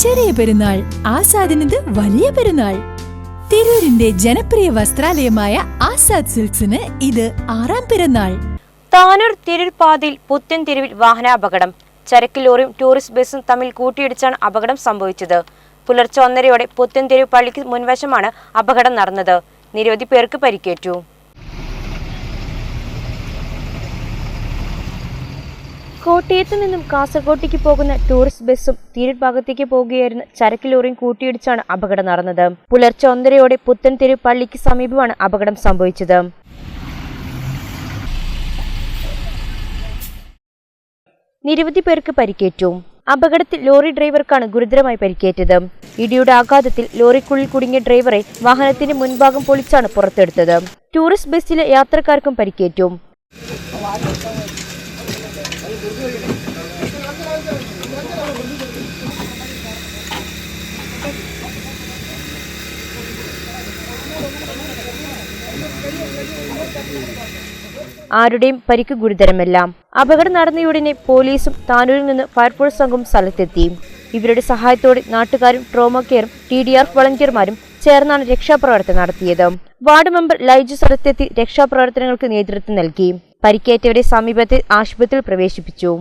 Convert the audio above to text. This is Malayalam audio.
ചെറിയ പെരുന്നാൾ ആസാദിനത് വലിയ പെരുന്നാൾ. തിരൂരിന്റെ ജനപ്രിയ വസ്ത്രാലയമായ ആസാദ് സിൽക്സിന് ഇത് ആറാം പെരുന്നാൾ. താനൂർ തിരൂർ പാതയിൽ പുത്തൻ തിരുവിൽ വാഹനാപകടം. ചരക്ക് ലോറിയും ടൂറിസ്റ്റ് ബസ്സും തമ്മിൽ കൂട്ടിയിടിച്ചാണ് അപകടം സംഭവിച്ചത്. പുലർച്ചെ ഒന്നരയോടെ പുത്തൻ തെരുവ് പള്ളിക്ക് മുൻവശമാണ് അപകടം നടന്നത്. നിരവധി പേർക്ക് പരിക്കേറ്റു. കോട്ടയത്ത് നിന്നും കാസർകോട്ടേക്ക് പോകുന്ന ടൂറിസ്റ്റ് ബസ്സും തിരൂർ ഭാഗത്തേക്ക് പോകുകയായിരുന്ന ചരക്ക് ലോറിയും കൂട്ടിയിടിച്ചാണ് അപകടം നടന്നത്. പുലർച്ചെ ഒന്നരയോടെ പുത്തൻ തെരുവ് പള്ളിക്ക് സമീപമാണ് അപകടം സംഭവിച്ചത്. നിരവധി പേർക്ക് പരിക്കേറ്റു. അപകടത്തിൽ ലോറി ഡ്രൈവർക്കാണ് ഗുരുതരമായി പരിക്കേറ്റത്. ഇടിയുടെ ആഘാതത്തിൽ ലോറിക്കുള്ളിൽ കുടുങ്ങിയ ഡ്രൈവറെ വാഹനത്തിന്റെ മുൻഭാഗം പൊളിച്ചാണ് പുറത്തെടുത്തത്. ടൂറിസ്റ്റ് ബസ്സിലെ യാത്രക്കാർക്കും പരിക്കേറ്റു. ആരുടെയും പരിക്ക് ഗുരുതരമല്ല. അപകടം നടന്നയുടനെ പോലീസും താനൂരിൽ നിന്ന് ഫയർഫോഴ്സ് സംഘവും സ്ഥലത്തെത്തി. ഇവരുടെ സഹായത്തോടെ നാട്ടുകാരും ട്രോമ കെയറും ടി ഡി ആർ വളണ്ടിയർമാരും ചേർന്നാണ് രക്ഷാപ്രവർത്തനം നടത്തിയത്. വാർഡ് മെമ്പർ ലൈജു സ്ഥലത്തെത്തി രക്ഷാപ്രവർത്തനങ്ങൾക്ക് നേതൃത്വം നൽകി. പരിക്കേറ്റവരെ സമീപത്തെ ആശുപത്രിയിൽ പ്രവേശിപ്പിച്ചു.